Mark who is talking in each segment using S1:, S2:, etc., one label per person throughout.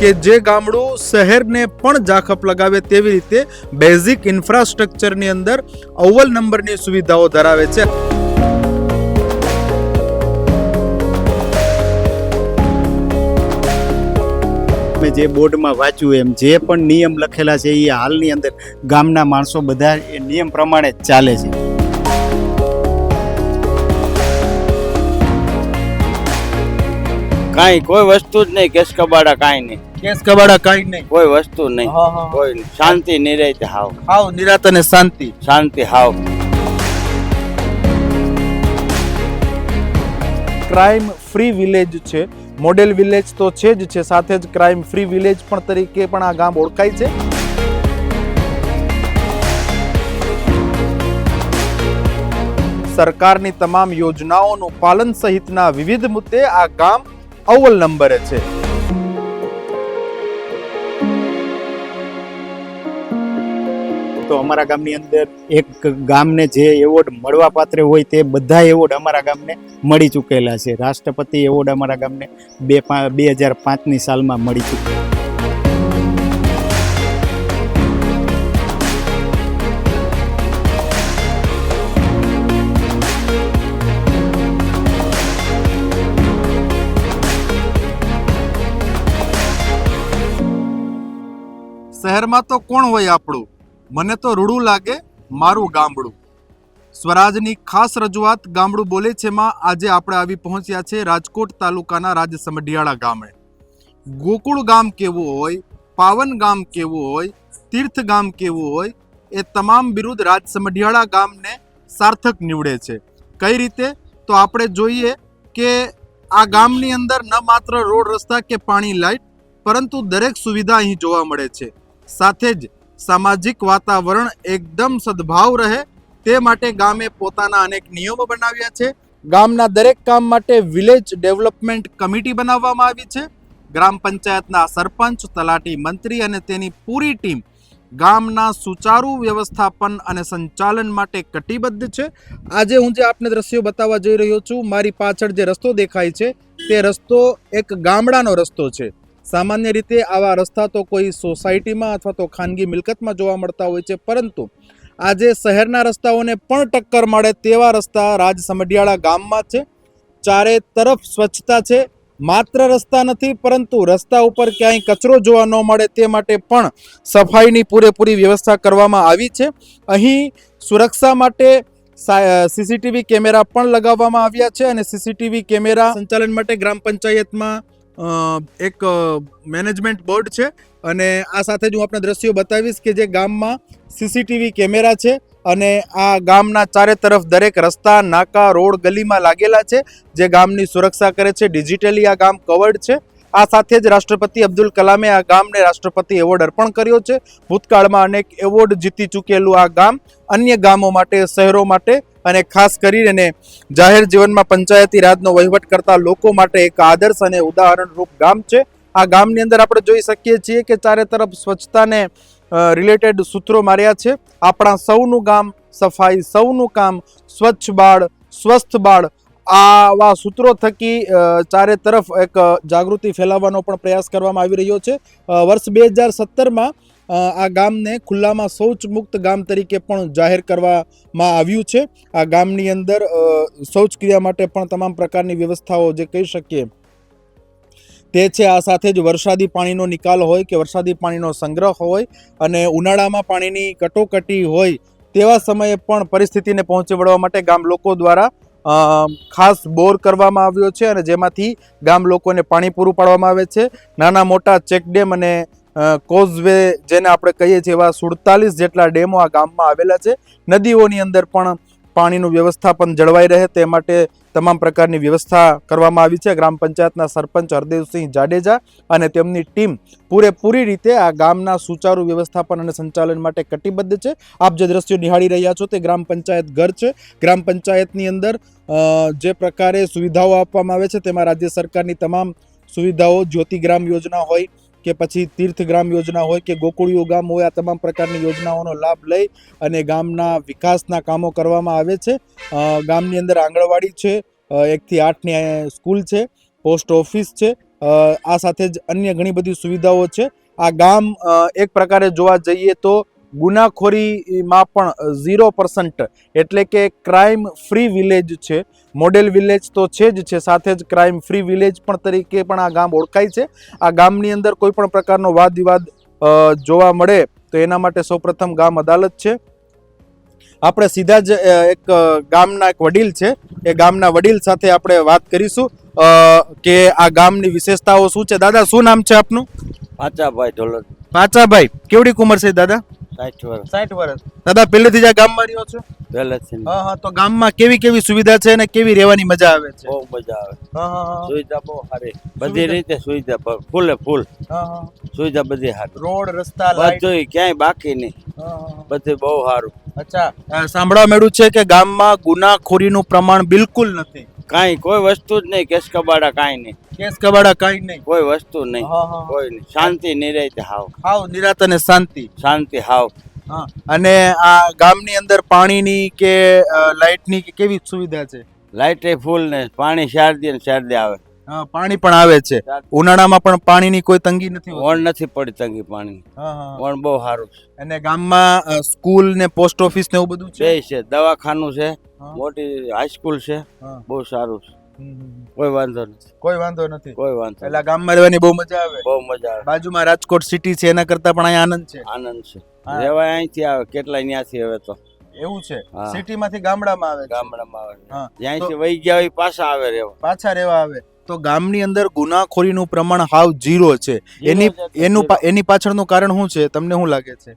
S1: કે જે ગામડું શહેરને પણ જાખપ લગાવે તેવી રીતે બેઝિક ઇન્ફ્રાસ્ટ્રક્ચરની અંદર અવ્વલ નંબરની સુવિધાઓ ધરાવે છે.
S2: મેં જે બોર્ડમાં વાંચ્યું એમ, જે પણ નિયમ લખેલા છે એ હાલની અંદર ગામના માણસો બધા એ નિયમ પ્રમાણે ચાલે છે.
S3: કાંઈ કોઈ વસ્તુ જ નહીં કેસ કબાડા કાંઈ નહીં.
S1: કેસ કબાડા કઈ નહીં.
S3: કોઈ વસ્તુ નહીં.
S1: હા, હા.
S3: કોઈ શાંતિ નિરાયતે હાવ.
S1: હાવ નિરાત અને શાંતિ.
S3: શાંતિ હાવ.
S1: ક્રાઇમ ફ્રી વિલેજ છે. મોડેલ વિલેજ તો છે જ છે. સાથે જ ક્રાઇમ ફ્રી વિલેજ પણ તરીકે પણ આ ગામ ઓળખાય છે. સરકારની તમામ યોજનાઓનું પાલન સહિતના વિવિધ મુદ્દે આ ગામ અવ્વલ નંબરે છે.
S2: તો અમારા ગામની અંદર એક ગામને જે એવોર્ડ મળવા પાત્ર હોય તે બધા એવોર્ડ અમારા ગામને મળી ચૂકેલા છે. રાષ્ટ્રપતિ એવોર્ડ અમારા ગામને બે બે હજાર પાંચની સાલમાં મળી ચૂક્યો.
S1: શહેરમાં તો કોણ હોય આપણું? મને તો રૂડું લાગે મારું ગામડું. સ્વરાજની ખાસ રજૂઆત ગામડું બોલે છે માં, આજે આપણે આવી પહોંચ્યા છે રાજકોટ તાલુકાના રાજ સમઢિયાળા ગામે. ગોકુળ ગામ કેવું હોય, પાવન ગામ કેવું હોય, તીર્થ ગામ કેવું હોય, એ તમામ બિરુદ રાજ સમઢિયાળા ગામને સાર્થક નીવડે છે. કઈ રીતે? તો આપણે જોઈએ કે આ ગામની અંદર ન માત્ર રોડ રસ્તા કે પાણી લાઇટ પરંતુ દરેક સુવિધા અહીં જોવા મળે છે. સાથે જ સામાજિક વાતાવરણ એકદમ સદભાવ રહે તે માટે ગામે પોતાના અનેક નિયમો બનાવ્યા છે. ગામના દરેક કામ માટે વિલેજ ડેવલપમેન્ટ કમિટી બનાવવામાં આવી છે. ગ્રામ પંચાયતના સરપંચ, તલાટી મંત્રી અને તેની પૂરી ટીમ ગામના સુચારુ વ્યવસ્થાપન અને સંચાલન માટે કટિબદ્ધ છે. આજે હું જે આપને દ્રશ્યો બતાવવા જઈ રહ્યો છું, મારી પાછળ જે રસ્તો દેખાય છે, તે રસ્તો એક ગામડાનો રસ્તો છે. સામાન્ય રીતે આવા રસ્તા તો કોઈ સોસાયટીમાં અથવા તો ખાનગી મિલકતમાં જોવા મળતા હોય છે, પરંતુ આજે શહેરના રસ્તાઓને પણ ટક્કર મળે તેવા રસ્તા રાજ સમઢિયાળા ગામમાં છે. ચારે તરફ સ્વચ્છતા છે. માત્ર રસ્તા નથી, પરંતુ રસ્તા ઉપર ક્યાંય કચરો જોવા ન મળે તે માટે પણ સફાઈની પૂરેપૂરી વ્યવસ્થા કરવામાં આવી છે. અહીં સુરક્ષા માટે સીસીટીવી કેમેરા પણ લગાવવામાં આવ્યા છે અને સીસીટીવી કેમેરા સંચાલન માટે ગ્રામ પંચાયતમાં એક મેનેજમેન્ટ બોર્ડ છે અને આ સાથે જ હું આપણે દ્રશ્યો બતાવીશ કે જે ગામમાં સીસીટીવી કેમેરા છે અને આ ગામના ચારે તરફ દરેક રસ્તા, નાકા, રોડ ગલીમાં લાગેલા છે. જે ગામની સુરક્ષા કરે છે. ડિજિટલી આ ગામ કવર્ડ છે. આ સાથે જ રાષ્ટ્રપતિ અબ્દુલ કલામે આ ગામને રાષ્ટ્રપતિ એવોર્ડ અર્પણ કર્યો છે. ભૂતકાળમાં અનેક એવોર્ડ જીતી ચૂકેલું આ ગામ અન્ય ગામો માટે, શહેરો માટે અને ખાસ કરીને જાહેર જીવનમાં પંચાયતી રાજનો વહીવટ કરતા લોકો માટે એક આદર્શ અને ઉદાહરણરૂપ ગામ છે. આ ગામની અંદર આપણે જોઈ શકીએ છીએ કે ચારે તરફ સ્વચ્છતાને રિલેટેડ સૂત્રો માર્યા છે. આપણા સૌનું ગામ, સફાઈ સૌનું કામ, સ્વચ્છ બાળ, સ્વસ્થ બાળ આવા સૂત્રો થકી ચારે તરફ એક જાગૃતિ ફેલાવવાનો પણ પ્રયાસ કરવામાં આવી રહ્યો છે. વર્ષ બે હજાર સત્તરમાં આ ગામને ખુલ્લામાં શૌચ મુક્ત ગામ તરીકે પણ જાહેર કરવામાં આવ્યું છે. આ ગામની અંદર શૌચક્રિયા માટે પણ તમામ પ્રકારની વ્યવસ્થાઓ જે કહી શકીએ તે છે. આ સાથે જ વરસાદી પાણીનો નિકાલ હોય કે વરસાદી પાણીનો સંગ્રહ હોય અને ઉનાળામાં પાણીની કટોકટી હોય તેવા સમયે પણ પરિસ્થિતિને પહોંચી વળવા માટે ગામ લોકો દ્વારા ખાસ બોર કરવામાં આવ્યો છે અને જેમાંથી ગામ લોકોને પાણી પૂરું પાડવામાં આવે છે. નાના મોટા ચેકડેમ અને કોઝવે જેને આપણે કહીએ છીએ એવા સુડતાલીસ જેટલા ડેમો આ ગામમાં આવેલા છે. નદીઓની અંદર પણ પાણીનું વ્યવસ્થાપન જળવાઈ રહે તે માટે તમામ પ્રકારની વ્યવસ્થા કરવામાં આવી છે. ગ્રામ પંચાયતના સરપંચ હરદેવસિંહ જાડેજા અને તેમની ટીમ પૂરેપૂરી રીતે આ ગામના સુચારુ વ્યવસ્થાપન અને સંચાલન માટે કટિબદ્ધ છે. આપ જે દ્રશ્યો નિહાળી રહ્યા છો તે ગ્રામ પંચાયત ઘર છે. ગ્રામ પંચાયતની અંદર જે પ્રકારે સુવિધાઓ આપવામાં આવે છે તેમાં રાજ્ય સરકારની તમામ સુવિધાઓ જ્યોતિગ્રામ યોજના હોય કે પછી તીર્થગ્રામ યોજના હોય કે ગોકુળિયો ગામ હોય, આ તમામ પ્રકારની યોજનાઓનો લાભ લઈ અને ગામના વિકાસના કામો કરવામાં આવે છે. ગામની અંદર આંગણવાડી છે એકથી આઠની સ્કૂલ છે, પોસ્ટ ઓફિસ છે આ સાથે જ અન્ય ઘણી બધી સુવિધાઓ છે. આ ગામ એક પ્રકારે જોવા જઈએ તો ગુનાખોરીમાં પણ ઝીરો પર્સન્ટ એટલે કે ક્રાઇમ ફ્રી વિલેજ છે. મોડેલ વિલેજ તો છે જ છે સાથે જ ક્રાઇમ ફ્રી વિલેજ પણ તરીકે પણ આ ગામ ઓળખાય છે. આ ગામની અંદર કોઈ પણ પ્રકારનો વાદ વિવાદ જોવા મળે તો એના માટે સૌપ્રથમ ગામ અદાલત છે. આપણે સીધા જ એક ગામના એક વડીલ છે. એ ગામના વડીલ સાથે આપણે વાત કરીશું. કે આ ગામની વિશેષતાઓ શું છે? દાદા શું નામ છે આપનું?
S3: પાચા ભાઈ ઢોલક
S1: પાચાભાઈ. કેવડી ઉંમર છે દાદા?
S3: સાઠ વર્ષ.
S1: સાઠ વર્ષ. દાદા પહેલેથી જ આ ગામમાં રહ્યો છો?
S3: પહેલેથી
S1: હા હા તો ગામમાં કેવી કેવી સુવિધા છે અને કેવી રહેવાની મજા આવે છે?
S3: બહુ મજા આવે.
S1: હા.
S3: સુવિધા બહુ સારી. બધી રીતે સુવિધા પર ફૂલે ફૂલ.
S1: હા હા
S3: સુવિધા બધી સારી.
S1: રોડ રસ્તા લાઈટ.
S3: બધું ક્યાંય બાકી નહીં.
S1: હા, હા, હા.
S3: બધું બહુ સારું.
S1: અચ્છા. સાંભળવા મળ્યું છે કે ગામમાં ગુનાખોરીનું પ્રમાણ બિલકુલ નથી.
S3: કાંઈ કોઈ વસ્તુ જ નહીં કેસ કબાડા કાંઈ નહીં.
S1: કેસ કબાડા કાંઈ નહીં.
S3: કોઈ વસ્તુ નહીં. કોઈ નહીં. શાંતિ નિરાયતે હાવ.
S1: હાવ નિરાત અને શાંતિ.
S3: શાંતિ હાવ.
S1: અને આ ગામની અંદર પાણીની કે લાઇટની કે કેવી સુવિધા છે?
S3: લાઇટે ફૂલ ને પાણી શારદી ને શારદી આવે.
S1: પાણી પણ આવે છે. ઉનાળામાં પણ પાણીની કોઈ તંગી નથી
S3: વણ નથી પડી તંગી પાણી. ઓણ બહુ સારું છે.
S1: અને ગામમાં સ્કૂલ ને પોસ્ટ ઓફિસ ને એવું બધું છે?
S3: છે. દવાખાનું છે. મોટી હાઈસ્કૂલ છે. બહુ સારું છે. કોઈ વાંધો નથી.
S1: કોઈ વાંધો નથી.
S3: કોઈ વાંધો
S1: એટલે ગામમાં રહેવાની બહુ મજા આવે?
S3: બહુ મજા આવે.
S1: બાજુમાં રાજકોટ સિટી છે એના કરતા પણ અહીંયા આનંદ છે?
S3: આનંદ છે.
S1: હા.
S3: અહીંથી આવે કેટલા ત્યાંથી હવે તો.
S1: એવું છે?
S3: સિટી
S1: સિટીમાંથી ગામડામાં આવે
S3: ગામડામાં આવે. જ્યાંથી વહી ગયા હોય પાછા આવે રહેવા.
S1: પાછા રહેવા આવે. તો ગામની અંદર ગુનાખોરીનું પ્રમાણ હાવ ઝીરો છે. એની એનું એની પાછળનું કારણ શું છે? તમને શું લાગે છે?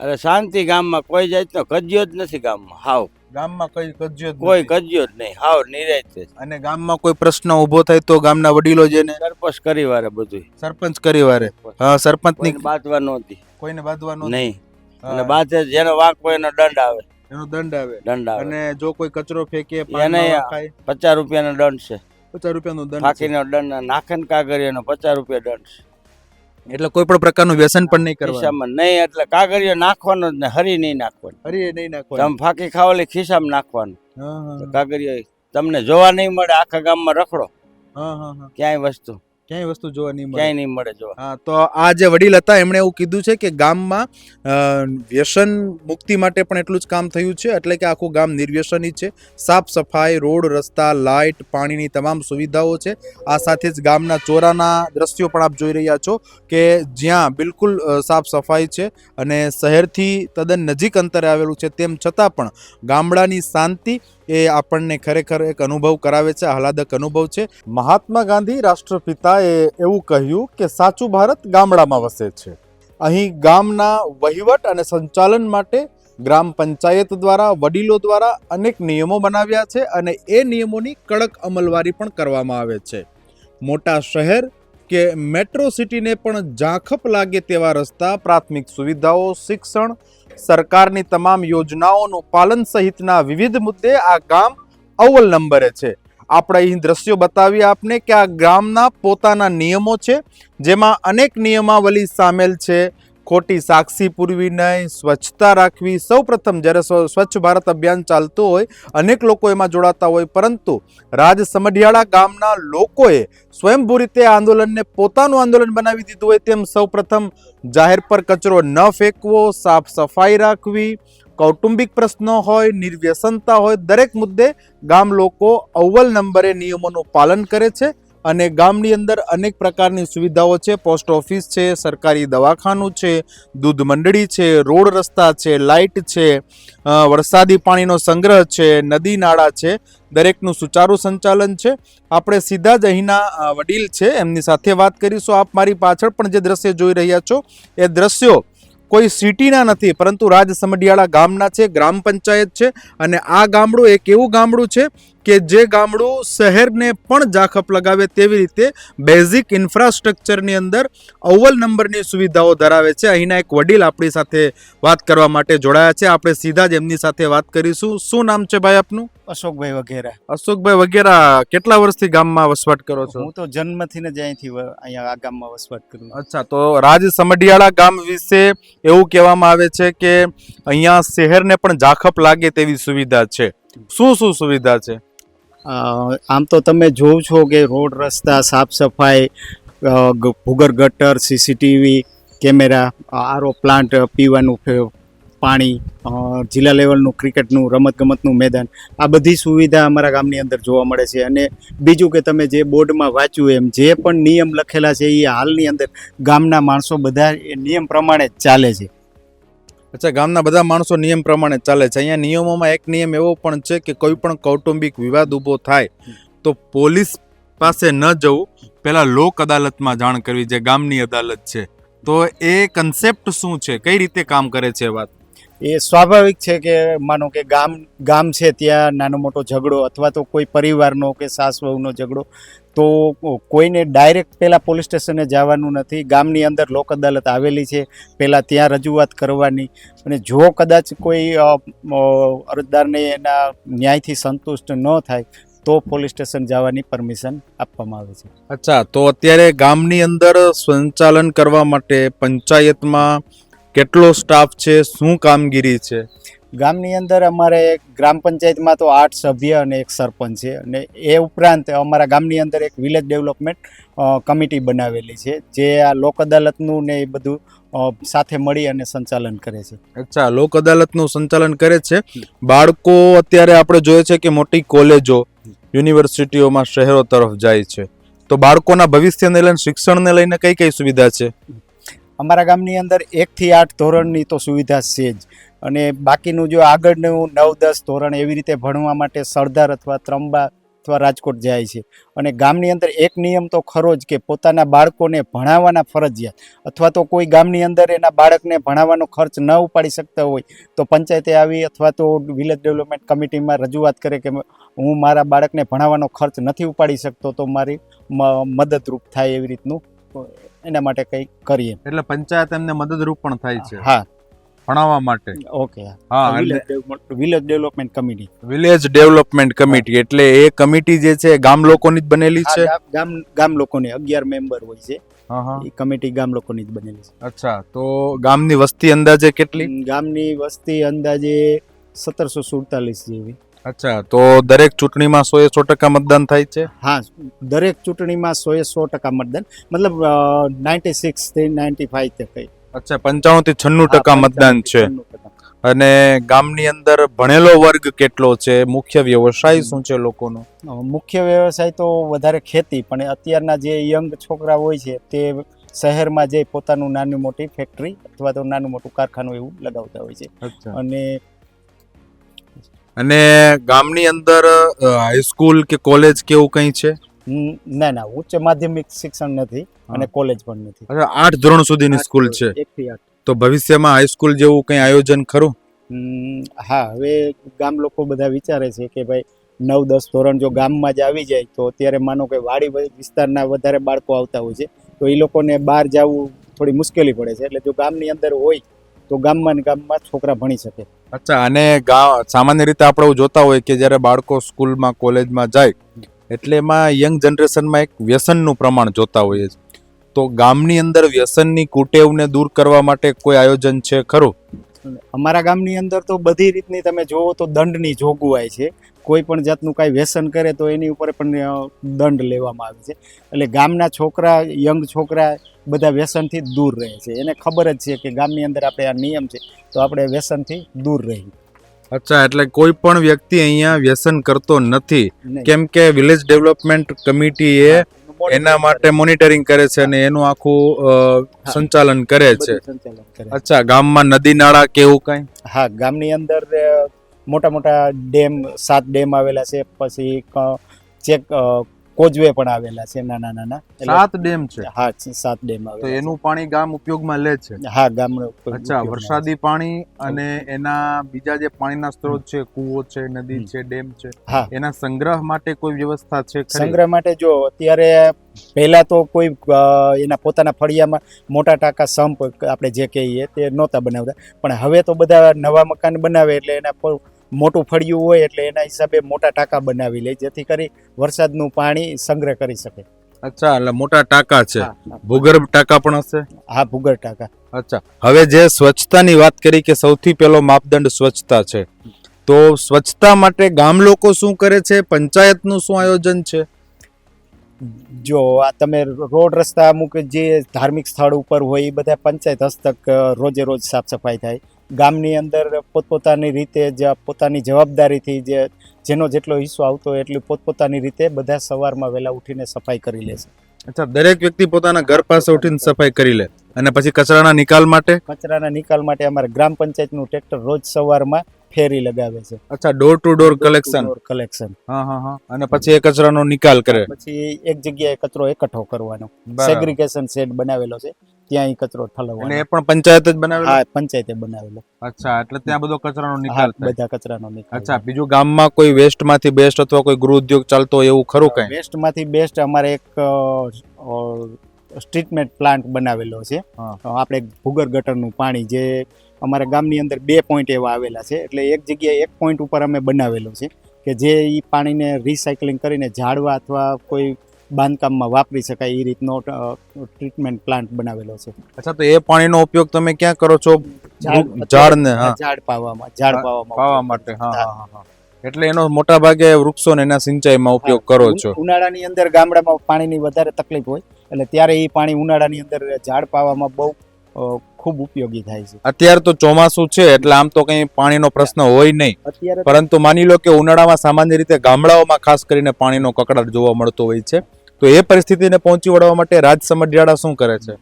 S3: અરે શાંતિ ગામમાં કોઈ જાતનો કજ્યો જ નથી ગામમાં હાવ.
S1: ગામમાં કોઈ કજ્યો
S3: કોઈ. કજ્યો જ નહીં હાવ નિરાયતે
S1: અને ગામમાં કોઈ પ્રશ્ન ઊભો થાય તો ગામના વડીલો જેને?
S3: સરપંચ કરી વારે બધું
S1: સરપંચ કરી વારે હા સરપંચની
S3: બાંધવા નહોતી.
S1: કોઈને બાંધવાનો
S3: નહીં. અને બાધે જેનો વાંક હોય એનો દંડ આવે.
S1: એનો દંડ આવે.
S3: દંડ આવે.
S1: અને જો કોઈ કચરો ફેંકે
S3: એને પચાસ રૂપિયાનો દંડ છે.
S1: પચાસ રૂપિયાનો દંડ.
S3: ફાંકીનો દંડ નાખન કાગળિયાનો પચાસ રૂપિયા દંડ છે.
S1: એટલે કોઈ પણ પ્રકારનું વ્યસન પણ નહીં
S3: ખિસ્સામાં નહીં એટલે કાગળિયો નાખવાનો જ ને હરી નહીં નાખવાનો.
S1: હરી નહીં નાખવાનું.
S3: તમે ફાંકી ખાવાલી ખિસ્સામાં નાખવાનું. કાગળિયો તમને જોવા નહીં મળે આખા ગામમાં રખડો. ક્યાંય વસ્તુ.
S1: ક્યાંય વસ્તુ જોવા નહીં મળે.
S3: ક્યાંય નહીં મળે જોવા.
S1: હા તો આ જે વડીલ હતા એમણે એવું કીધું છે કે ગામમાં વ્યસન મુક્તિ માટે પણ એટલું જ કામ થયું છે એટલે કે આખું ગામ નિર્વ્યસની છે. સાફ સફાઈ રોડ રસ્તા લાઇટ પાણીની તમામ સુવિધાઓ છે. આ સાથે જ ગામના ચોરાના દ્રશ્યો પણ આપ જોઈ રહ્યા છો કે જ્યાં બિલકુલ સાફ સફાઈ છે અને શહેરથી તદ્દન નજીક અંતરે આવેલું છે. તેમ છતાં પણ ગામડાની શાંતિ એ આપણને ખરેખર એક અનુભવ કરાવે છે, આહલાદક અનુભવ છે. મહાત્મા ગાંધી રાષ્ટ્રપિતાએ એવું કહ્યું કે સાચું ભારત ગામડામાં વસે છે. અહીં ગામના વહીવટ અને સંચાલન માટે ગ્રામ પંચાયત દ્વારા, વડીલો દ્વારા અનેક નિયમો બનાવ્યા છે અને એ નિયમોની કડક અમલવારી પણ કરવામાં આવે છે. મોટા શહેર કે મેટ્રો સિટીને પણ ઝાંખપ લાગે તેવા રસ્તા, પ્રાથમિક સુવિધાઓ, શિક્ષણ સરકારની તમામ યોજનાઓનું પાલન સહિતના વિવિધ મુદ્દે આ ગામ અવ્વલ નંબરે છે. આપણે અહીં દ્રશ્યો બતાવીએ આપને કે આ ગામના પોતાના નિયમો છે, જેમાં અનેક નિયમાવલી સામેલ છે. ખોટી સાક્ષી પૂરવી નહીં, સ્વચ્છતા રાખવી. સૌપ્રથમ જ્યારે સ્વચ્છ ભારત અભિયાન ચાલતું હોય, અનેક લોકો એમાં જોડાતા હોય. પરંતુ રાજ સમઢિયાળા ગામના લોકોએ સ્વયંભૂ રીતે આંદોલનને પોતાનું આંદોલન બનાવી દીધું હોય તેમ સૌપ્રથમ જાહેર પર કચરો ન ફેંકવો, સાફ સફાઈ રાખવી, કૌટુંબિક પ્રશ્નો હોય, નિર્વ્યસનતા હોય, દરેક મુદ્દે ગામ લોકો અવ્વલ નંબરે નિયમોનું પાલન કરે છે. અને ગામની અંદર અનેક પ્રકારની સુવિધાઓ છે. પોસ્ટ ઓફિસ છે, સરકારી દવાખાનું છે, દૂધ મંડળી છે, રોડ રસ્તા છે, લાઇટ છે વરસાદી પાણીનો સંગ્રહ છે, નદી નાળા છે, દરેકનું સુચારુ સંચાલન છે. આપણે સીધા જ અહીંના વડીલ છે, એમની સાથે વાત કરીશું. આપ મારી પાછળ પણ જે દ્રશ્ય જોઈ રહ્યા છો, એ દ્રશ્યો કોઈ સિટીના નથી, પરંતુ રાજ સમઢિયાળા ગામના છે, ગ્રામ પંચાયત છે અને આ ગામડું એક એવું ગામડું છે કે જે ગામડું શહેરને પણ જાખપ લગાવે તેવી રીતે બેઝિક ઇન્ફ્રાસ્ટ્રક્ચરની અંદર અવ્વલ નંબરની સુવિધાઓ ધરાવે છે. અહીંના એક વડીલ આપણી સાથે વાત કરવા માટે જોડાયા છે. આપણે સીધા જ એમની સાથે વાત કરીશું. શું નામ છે ભાઈ આપનું?
S2: અશોકભાઈ વગેરે
S1: અશોકભાઈ વગેરે કેટલા વર્ષથી ગામમાં વસવાટ કરો છો?
S2: હું તો જન્મથી ને જ અહીંથી અહીંયા આ ગામમાં વસવાટ કરું
S1: અચ્છા તો રાજ સમઢિયાળા ગામ વિશે એવું કહેવામાં આવે છે કે અહીંયા શહેરને પણ જાખપ લાગે તેવી સુવિધા છે. શું શું સુવિધા છે?
S2: આમ તો તમે જોવ છો કે રોડ રસ્તા, સાફ સફાઈ ભૂગર ગટર સીસીટીવી કેમેરા આરો પ્લાન્ટ પીવાનું પાણી જિલ્લા લેવલનું ક્રિકેટનું, રમતગમતનું મેદાન, આ બધી સુવિધા અમારા ગામની અંદર જોવા મળે છે. અને બીજું કે તમે જે બોર્ડમાં વાંચ્યું એમ, જે પણ નિયમ લખેલા છે એ હાલની અંદર ગામના માણસો બધા એ નિયમ પ્રમાણે જ ચાલે છે.
S1: અચ્છા, ગામના બધા માણસો નિયમ પ્રમાણે ચાલે છે. અહીંયા નિયમોમાં એક નિયમ એવો પણ છે કે કોઈ પણ કૌટુંબિક વિવાદ ઊભો થાય તો પોલીસ પાસે ન જવું. પહેલા લોક અદાલતમાં જાણ કરવી, જે ગામની અદાલત છે. તો એ કન્સેપ્ટ શું છે? કઈ રીતે કામ કરે છે વાત?
S2: એ સ્વાભાવિક છે કે માનો કે ગામ ગામ છે ત્યાં નાનો મોટો ઝઘડો અથવા તો કોઈ પરિવારનો કે સાસ વહુનો ઝઘડો, તો કોઈને ડાયરેક્ટ પહેલાં પોલીસ સ્ટેશને જવાનું નથી. ગામની અંદર લોક અદાલત આવેલી છે. પહેલાં ત્યાં રજૂઆત કરવાની. અને જો કદાચ કોઈ અરજદારને એના ન્યાયથી સંતુષ્ટ ન થાય, તો પોલીસ સ્ટેશન જવાની પરમિશન આપવામાં આવે છે.
S1: અચ્છા, તો અત્યારે ગામની અંદર સંચાલન કરવા માટે પંચાયતમાં કેટલો સ્ટાફ છે શું કામગીરી છે?
S2: ગામની અંદર અમારે ગ્રામ પંચાયતમાં તો આઠ સભ્ય અને એક સરપંચ છે. અને એ ઉપરાંત અમારા ગામની અંદર એક વિલેજ ડેવલપમેન્ટ કમિટી બનાવેલી છે જે આ લોક અદાલતનું ને એ બધું સાથે મળી અને સંચાલન કરે છે.
S1: અચ્છા લોક અદાલતનું સંચાલન કરે છે. બાળકો અત્યારે આપણે જોઈએ છે કે મોટી કોલેજો યુનિવર્સિટીઓમાં શહેરો તરફ જાય છે. તો બાળકોના ભવિષ્યને લઈને શિક્ષણને લઈને કઈ કઈ સુવિધા છે?
S2: અમારા ગામની અંદર એકથી આઠ ધોરણની તો સુવિધા છે જ. અને બાકીનું જો આગળનું નવ, દસ ધોરણ એવી રીતે ભણવા માટે સરદાર અથવા ત્રંબા અથવા રાજકોટ જાય છે. અને ગામની અંદર એક નિયમ તો ખરો જ કે પોતાના બાળકોને ભણાવવાના ફરજિયાત. અથવા તો કોઈ ગામની અંદર એના બાળકને ભણાવવાનો ખર્ચ ન ઉપાડી શકતા હોય, તો પંચાયતે આવી અથવા તો વિલેજ ડેવલપમેન્ટ કમિટીમાં રજૂઆત કરે કે હું મારા બાળકને ભણાવવાનો ખર્ચ નથી ઉપાડી શકતો, તો મારી મદદરૂપ થાય એવી રીતનું એના માટે કંઈક કરીએ.
S1: એટલે પંચાયત એમને મદદરૂપ પણ થાય છે.
S2: હા.
S1: ભણાવવા માટે.
S2: ઓકે.
S1: હા
S2: village development committee
S1: village development committee એટલે એ કમિટી જે છે ગામ લોકોની જ બનેલી છે?
S2: ગામ ગામ લોકોની અગિયાર મેમ્બર હોય છે. એ કમિટી ગામ લોકોની જ બનેલી છે.
S1: અચ્છા તો ગામની વસ્તી અંદાજે કેટલી?
S2: ગામની વસ્તી અંદાજે સત્તરસો સુડતાલીસ જેવી.
S1: અચ્છા તો દરેક ચૂંટણીમાં સો એ સો ટકા મતદાન થાય છે?
S2: હા દરેક ચૂંટણીમાં સો એ સો ટકા મતદાન. મતલબ નાઇન્ટી સિક્સથી નાઇન્ટી ફાઈવ કઈ.
S1: અચ્છા પંચાણું થી છન્નું ટકા મતદાન છે. અને ગામની અંદર ભણેલો વર્ગ કેટલો છે? મુખ્ય વ્યવસાય શું છે લોકોનો?
S2: મુખ્ય વ્યવસાય તો વધારે ખેતી પણ અત્યારના જે યંગ છોકરા હોય છે તે શહેરમાં જે પોતાનું નાની મોટી ફેક્ટરી અથવા તો નાનું મોટું કારખાનું એવું લગાવતા હોય છે. અને
S1: અને ગામની અંદર હાઈસ્કૂલ કે કોલેજ કે એવું કંઈ છે?
S2: ના ના ઉચ્ચ માધ્યમિક શિક્ષણ નથી અને કોલેજ પણ નથી.
S1: આઠ ધોરણ સુધીની સ્કૂલ છે. તો ભવિષ્યમાં હાઈસ્કૂલ જેવું કંઈ આયોજન ખરું?
S2: હા હવે ગામ લોકો બધા વિચારે છે કે ભાઈ નવ દસ ધોરણ જો ગામમાં જ આવી જાય તો અત્યારે માનો કે વાડી વિસ્તારના વધારે બાળકો આવતા હોય છે તો એ લોકોને બહાર જવું થોડી મુશ્કેલી પડે છે. એટલે જો ગામની અંદર હોય તો ગામમાં ને ગામમાં છોકરા ભણી શકે.
S1: અચ્છા અને ગામ સામાન્ય રીતે આપણે જોતા હોય કે જ્યારે બાળકો સ્કૂલમાં કોલેજમાં જાય એટલે એમાં યંગ જનરેશનમાં એક વ્યસનનું પ્રમાણ જોતા હોઈએ છીએ તો ગામની અંદર વ્યસનની કુટેવને દૂર કરવા માટે કોઈ આયોજન છે ખરું?
S2: અમારા ગામની અંદર તો બધી રીતની તમે જોવો તો દંડની જોગવાઈ છે. કોઈ પણ જાતનું કાંઈ વ્યસન કરે તો એની ઉપર પણ દંડ લેવામાં આવે છે. એટલે ગામના છોકરા યંગ છોકરા બધા વ્યસનથી દૂર રહે છે. એને ખબર જ છે કે ગામની અંદર આપણે આ નિયમ છે તો આપણે વ્યસનથી દૂર રહીએ.
S1: અચ્છા એટલે કોઈ પણ વ્યક્તિ અહીંયા વ્યસન કરતો નથી. કેમ કે વિલેજ ડેવલપમેન્ટ કમિટી એ એના માટે મોનિટરિંગ કરે છે અને એનું આખું સંચાલન કરે છે. અચ્છા ગામમાં નદી નાળા કે એવું કઈ?
S2: હા ગામની અંદર મોટા મોટા ડેમ સાત ડેમ આવેલા છે પછી ચેક અ, કોઝવે પણ આવેલા છે નાના નાના.
S1: સાત ડેમ છે?
S2: હા સાત ડેમ
S1: તો એનું પાણી ગામ ઉપયોગમાં લે છે.
S2: હા ગામ
S1: અચ્છા વરસાદી પાણી અને એના બીજા જે પાણીના સ્ત્રોત છે કૂવો છે નદી છે ડેમ છે
S2: હા.
S1: એના સંગ્રહ માટે કોઈ વ્યવસ્થા છે
S2: સંગ્રહ માટે જો અત્યારે પહેલા તો કોઈ એના પોતાના ફળિયામાં મોટા ટાંકા સંપ આપણે જે કહીએ તે નહોતા બનાવતા. પણ હવે તો બધા નવા મકાન બનાવે એટલે એના મોટું ફળિયું હોય એટલે એના હિસાબે મોટા ટાંકા બનાવી લે જેથી કરી વરસાદનું પાણી સંગ્રહ કરી શકે.
S1: અચ્છા એટલે મોટા ટાંકા છે. ભૂગર્ભ ટાંકા પણ હશે?
S2: હા ભૂગર્ભ ટાંકા.
S1: અચ્છા. હવે જે સ્વચ્છતાની વાત કરી કે સૌથી પહેલો માપદંડ સ્વચ્છતા છે તો સ્વચ્છતા માટે ગામ લોકો શું કરે છે? પંચાયતનું શું આયોજન છે?
S2: જો આ તમે રોડ રસ્તા અમુક જે ધાર્મિક સ્થળ ઉપર હોય એ બધા પંચાયત હસ્તક રોજે રોજ સાફ સફાઈ થાય. ગામની અંદર પોતપોતાની રીતે જે પોતાની જવાબદારીથી જે જેનો જેટલો હિસ્સો આવતો હોય એટલી પોતપોતાની રીતે બધા સવારમાં વહેલા ઉઠીને સફાઈ કરી લે છે.
S1: અચ્છા દરેક વ્યક્તિ પોતાના ઘર પાસે ઉઠીને સફાઈ કરી લે અને પછી કચરાના નિકાલ માટે?
S2: કચરાના નિકાલ માટે અમારે ગ્રામ પંચાયતનું ટ્રેક્ટર રોજ સવારમાં ફેરી લગાવે છે.
S1: અચ્છા door to door collection
S2: collection
S1: હા હા હા. અને પછી એ કચરાનો નિકાલ કરે.
S2: પછી એક જગ્યાએ કચરો એકઠો કરવાનો. સેગ્રીગેશન શેડ બનાવેલો છે. ત્યાં કચરો
S1: અને એ પણ પંચાયત જ બનાવેલો?
S2: હા પંચાયતે બનાવેલો.
S1: અચ્છા એટલે ત્યાં બધો કચરાનો નિકાલ
S2: બધા કચરાનો નિકાલ
S1: અચ્છા બીજું ગામમાં કોઈ વેસ્ટમાંથી બેસ્ટ અથવા કોઈ ગૃહ ઉદ્યોગ ચાલતો હોય એવું ખરું કઈ?
S2: વેસ્ટમાંથી બેસ્ટ અમારે એક ટ્રીટમેન્ટ પ્લાન્ટ બનાવેલો છે. આપણે ભૂગર ગટરનું પાણી જે અમારા ગામની અંદર બે પોઈન્ટ એવા આવેલા છે. એટલે એક જગ્યાએ એક પોઈન્ટ ઉપર અમે બનાવેલો છે કે જે એ પાણીને રિસાયકલિંગ કરીને ઝાડવા અથવા કોઈ બાંધકામમાં વાપરી શકાય એ રીતનો ટ્રીટમેન્ટ પ્લાન્ટ બનાવેલો છે.
S1: અચ્છા તો એ પાણીનો ઉપયોગ તમે ક્યાં કરો છો?
S2: ઝાડ-
S1: ઝાડને
S2: ઝાડ પાવામાં ઝાડ પાવામાં
S1: પાવા માટે હા
S2: હા.
S1: હા એટલે એનો મોટા ભાગે વૃક્ષોને એના સિંચાઈમાં ઉપયોગ કરો છો.
S2: ઉનાળાની અંદર ગામડામાં પાણીની વધારે તકલીફ હોય એટલે ત્યારે એ પાણી ઉનાળાની અંદર ઝાડ પાવામાં બહુ ખૂબ ઉપયોગી થાય છે.
S1: અત્યારે તો ચોમાસું છે એટલે આમ તો કઈ પાણીનો પ્રશ્ન હોય નહીં. પરંતુ માની લો કે ઉનાળામાં સામાન્ય રીતે ગામડાઓમાં ખાસ કરીને પાણીનો કકડાટ જોવા મળતો હોય છે. તો એ પરિસ્થિતિને પહોંચી વળવા માટે રાજ સમઢિયાળા શું કરે છે?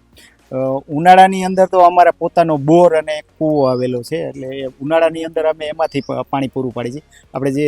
S2: ઉનાળાની અંદર તો અમારે પોતાનો બોર અને કૂવો આવેલો છે એટલે ઉનાળાની અંદર અમે એમાંથી પાણી પૂરું પાડીએ છીએ. આપણે જે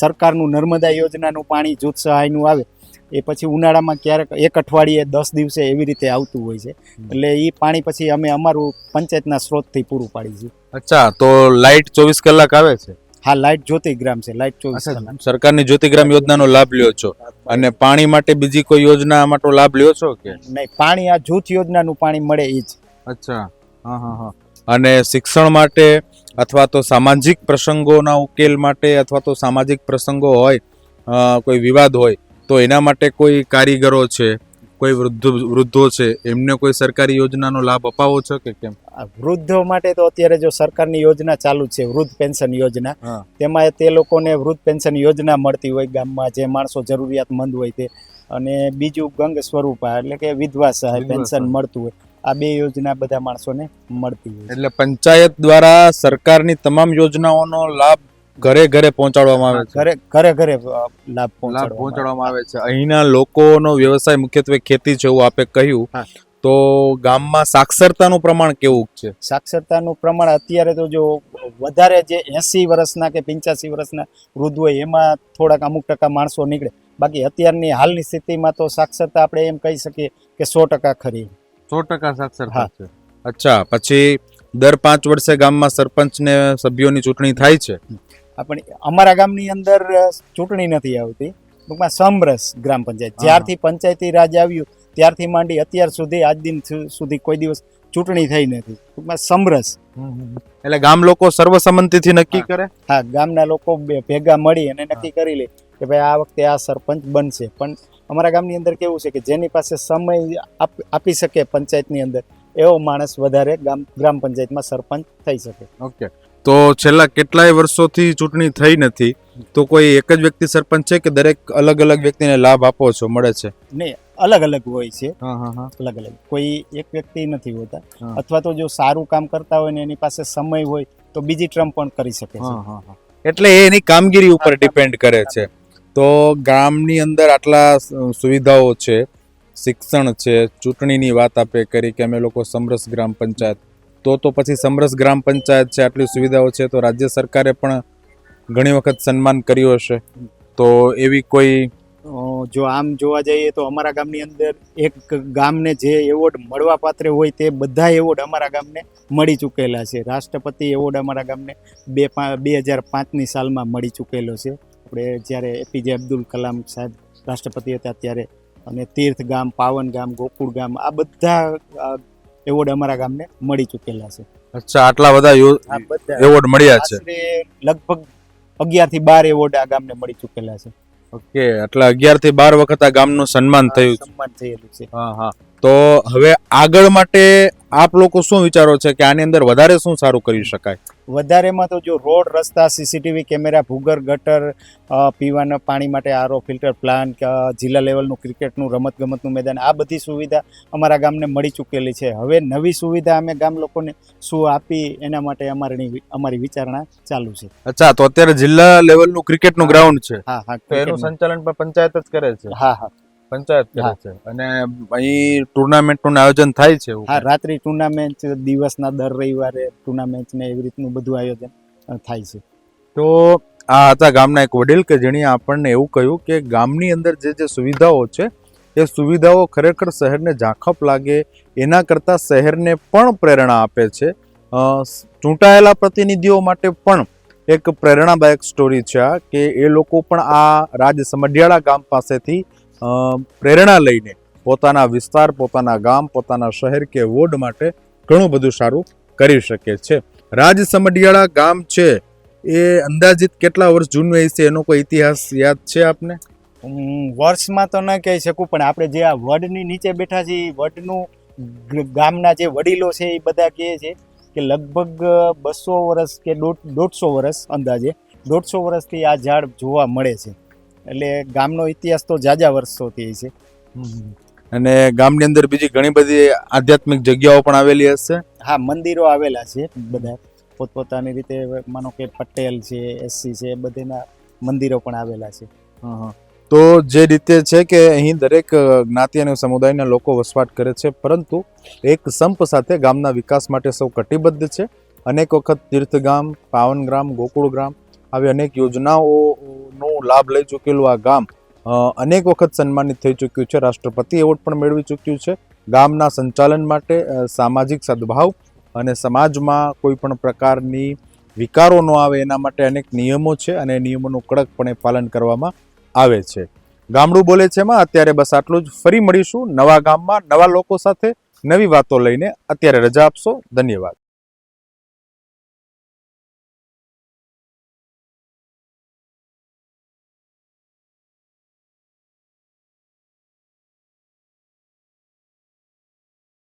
S2: સરકારનું નર્મદા યોજનાનું પાણી જૂથ સહાયનું આવે એ પછી ઉનાળામાં ક્યારેક એક અઠવાડિયે દસ દિવસે એવી રીતે આવતું હોય છે. એટલે એ પાણી પછી અમે અમારું પંચાયતના સ્ત્રોતથી પૂરું પાડીએ છીએ
S1: અચ્છા તો લાઇટ ચોવીસ કલાક આવે છે?
S2: હા લાઇટ જ્યોતિગ્રામ છે લાઇટ ચોવીસ
S1: સરકારની જ્યોતિગ્રામ યોજનાનો લાભ લ્યો છો? અને પાણી માટે બીજી કોઈ યોજના માટે લાભ લ્યો છો કે?
S2: નહીં પાણી આ જૂથ યોજનાનું પાણી મળે એ જ.
S1: અચ્છા હા હા હા. અને શિક્ષણ માટે અથવા તો સામાજિક પ્રસંગોના ઉકેલ માટે અથવા તો સામાજિક પ્રસંગો હોય કોઈ વિવાદ હોય તો એના માટે કોઈ કારીગરો છે કોઈ વૃદ્ધ વૃદ્ધો છે એમને કોઈ સરકારી યોજનાનો લાભ અપાવો છો કે કેમ?
S2: આ વૃદ્ધો માટે તો અત્યારે જો સરકારની યોજના ચાલુ છે વૃદ્ધ પેન્શન યોજના તેમાં તે લોકોને વૃદ્ધ પેન્શન યોજના મળતી હોય ગામમાં જે માણસો જરૂરિયાતમંદ હોય તે. અને બીજું ગંગ સ્વરૂપા એટલે કે વિધવા સહાય પેન્શન મળતું હોય. આ બે યોજના બધા માણસોને મળતી હોય
S1: એટલે પંચાયત દ્વારા સરકારની તમામ યોજનાઓનો લાભ ઘરે ઘરે પહોંચાડવામાં આવે છે.
S2: ઘરે ઘરે ઘરે લાભ
S1: લાભ
S2: પહોંચાડવામાં
S1: આવે છે. અહીંના લોકોનો વ્યવસાય મુખ્યત્વે ખેતી છે એવું આપે કહ્યું. તો ગામમાં સાક્ષરતાનું પ્રમાણ કેવું છે?
S2: સાક્ષરતાનું પ્રમાણ અત્યારે તો જો વધારે જે એંસી વર્ષના કે પંચ્યાસી વર્ષના વૃદ્ધ હોય એમાં થોડાક અમુક ટકા માણસો નીકળે. બાકી અત્યારની હાલની સ્થિતિમાં તો સાક્ષરતા આપણે એમ કહી શકીએ કે સો ટકા ખરી.
S1: સો ટકા સાક્ષરતા
S2: હા.
S1: છે. અચ્છા પછી દર પાંચ વર્ષે ગામમાં સરપંચને સભ્યોની ચૂંટણી થાય છે.
S2: આપણે અમારા ગામની અંદર ચૂંટણી નથી આવતી. ટૂંકમાં સમરસ ગ્રામ પંચાયત. જ્યારથી પંચાયતી રાજ આવ્યું ત્યારથી માંડી અત્યાર સુધી આજ દિન સુધી કોઈ દિવસ ચૂંટણી થઈ નથી. ટૂંકમાં સમરસ.
S1: એટલે ગામ લોકો સર્વસંમતિથી નક્કી કરે?
S2: હા ગામના લોકો ભેગા મળી અને નક્કી કરી લે કે ભાઈ આ વખતે આ સરપંચ બનશે. પણ અમારા ગામની અંદર કેવું છે કે જેની પાસે સમય આપ- આપી શકે પંચાયતની અંદર એવો માણસ વધારે ગામ ગ્રામ પંચાયતમાં સરપંચ થઈ શકે.
S1: ઓકે. તો છેલ્લા કેટલાય વર્ષોથી ચૂંટણી થઈ નથી. તો કોઈ એક જ વ્યક્તિ સરપંચ છે કે દરેક અલગ અલગ વ્યક્તિને લાભ આપો છો મળે છે?
S2: નહીં અલગ અલગ હોય છે. અલગ અલગ. કોઈ એક વ્યક્તિ નથી હોતા. અથવા તો જો સારું કામ કરતા હોય ને એની પાસે સમય હોય તો બીજી ટ્રમ્પ પણ કરી શકે છે.
S1: એટલે એની કામગીરી ઉપર ડિપેન્ડ કરે છે. તો ગામની અંદર આટલા સુવિધાઓ છે શિક્ષણ છે ચૂંટણીની વાત આપણે કરી કે અમે લોકો સમરસ ગ્રામ પંચાયત તો તો પછી સમરસ ગ્રામ પંચાયત છે, આટલી સુવિધાઓ છે, તો રાજ્ય સરકારે પણ ઘણી વખત સન્માન કર્યું હશે. તો એવી કોઈ
S2: જો આમ જોવા જઈએ તો અમારા ગામની અંદર એક ગામને જે એવોર્ડ મળવા પાત્ર હોય તે બધા એવોર્ડ અમારા ગામને મળી ચૂકેલા છે. રાષ્ટ્રપતિ એવોર્ડ અમારા ગામને બે બે હજાર પાંચની સાલમાં મળી ચૂકેલો છે. આપણે જ્યારે એપીજે અબ્દુલ કલામ સાહેબ રાષ્ટ્રપતિ હતા ત્યારે અને તીર્થ ગામ, પાવન ગામ, ગોકુળ ગામ આ બધા એવોર્ડ અમારા ગામને મળી ચૂકેલા છે.
S1: અચ્છા આટલા બધા એવોર્ડ મળ્યા છે?
S2: લગભગ અગિયારથી બાર એવોર્ડ આ ગામને મળી ચૂકેલા છે.
S1: ઓકે એટલે અગિયારથી બાર વખત આ ગામનું સન્માન થયું
S2: સન્માન થયેલું છે.
S1: હા હા. તો હવે આગળ માટે આપ લોકો શું વિચારો છે કે આની અંદર વધારે શું સારું કરી શકાય?
S2: વધારેમાં તો જો રોડ રસ્તા સીસીટીવી કેમેરા ભૂગર ગટર પીવાના પાણી માટે આરો ફિલ્ટર પ્લાન્ટ જિલ્લા લેવલનું ક્રિકેટનું રમતગમતનું મેદાન આ બધી સુવિધા અમારા ગામને મળી ચૂકેલી છે. હવે નવી સુવિધા અમે ગામ લોકોને શું આપી એના માટે અમારી અમારી વિચારણા ચાલુ છે.
S1: અચ્છા તો અત્યારે જિલ્લા લેવલનું ક્રિકેટનું ગ્રાઉન્ડ છે.
S2: હા હા
S1: તો એનું સંચાલન પણ પંચાયત જ કરે છે.
S2: હા હા.
S1: પંચાયત કરે છે. અને અહીં ટુર્નામેન્ટનું આયોજન થાય છે
S2: હા રાત્રિ ટુર્નામેન્ટ દિવસના દર રવિવારે ટુર્નામેન્ટ ને એવી રીતનું બધું આયોજન થાય છે.
S1: તો આ હતા ગામના એક વડીલ કે જેણે આપણને એવું કહ્યું કે ગામની અંદર જે જે સુવિધાઓ છે એ સુવિધાઓ ખરેખર શહેરને ઝાંખપ લાગે એના કરતાં શહેરને પણ પ્રેરણા આપે છે. ચૂંટાયેલા પ્રતિનિધિઓ માટે પણ એક પ્રેરણાદાયક સ્ટોરી છે આ કે એ લોકો પણ આ રાજ સમઢિયાળા ગામ પાસેથી પ્રેરણા લઈને પોતાના વિસ્તાર, પોતાના ગામ, પોતાના શહેર કે વોર્ડ માટે ઘણું બધું સારું કરી શકે છે. રાજ સમઢિયાળા ગામ છે. એ અંદાજિત કેટલા વર્ષ જૂનું હશે એનો કોઈ ઇતિહાસ યાદ છે આપને?
S2: વર્ષમાં તો ન કહી શકું, પણ આપણે જે આ વડની નીચે બેઠા છીએ, એ વડનું ગામના જે વડીલો છે એ બધા કહે છે કે લગભગ બસો વર્ષ કે દોઢ, દોઢસો વર્ષ અંદાજે, દોઢસો વર્ષથી આ ઝાડ જોવા મળે છે. એટલે ગામનો ઇતિહાસ તો જાજા વર્ષોથી છે.
S1: અને ગામની અંદર બીજી ઘણી બધી આધ્યાત્મિક જગ્યાઓ પણ આવેલી હશે?
S2: હા મંદિરો આવેલા છે બધા. પોતપોતાની રીતે માનો કે પટેલ છે એસસી છે બધેના મંદિરો પણ આવેલા છે.
S1: તો જે રીતે છે કે અહીં દરેક જ્ઞાતિ અને સમુદાયના લોકો વસવાટ કરે છે પરંતુ એક સંપ સાથે ગામના વિકાસ માટે સૌ કટિબદ્ધ છે. અનેક વખત તીર્થગામ પાવનગ્રામ ગોકુળ ગ્રામ આવી અનેક યોજનાઓનો લાભ લઈ ચૂકેલું આ ગામ. અનેક વખત સન્માનિત થઈ ચૂક્યું છે. રાષ્ટ્રપતિ એવોર્ડ પણ મેળવી ચૂક્યું છે. ગામના સંચાલન માટે સામાજિક સદભાવ અને સમાજમાં કોઈ પણ પ્રકારની વિકારો ન આવે એના માટે અનેક નિયમો છે અને નિયમોનું કડકપણે પાલન કરવામાં આવે છે. ગામડું બોલે છે માં અત્યારે બસ આટલું જ. ફરી મળીશું નવા ગામમાં. નવા લોકો સાથે નવી વાતો લઈને. અત્યારે રજા આપશો. ધન્યવાદ.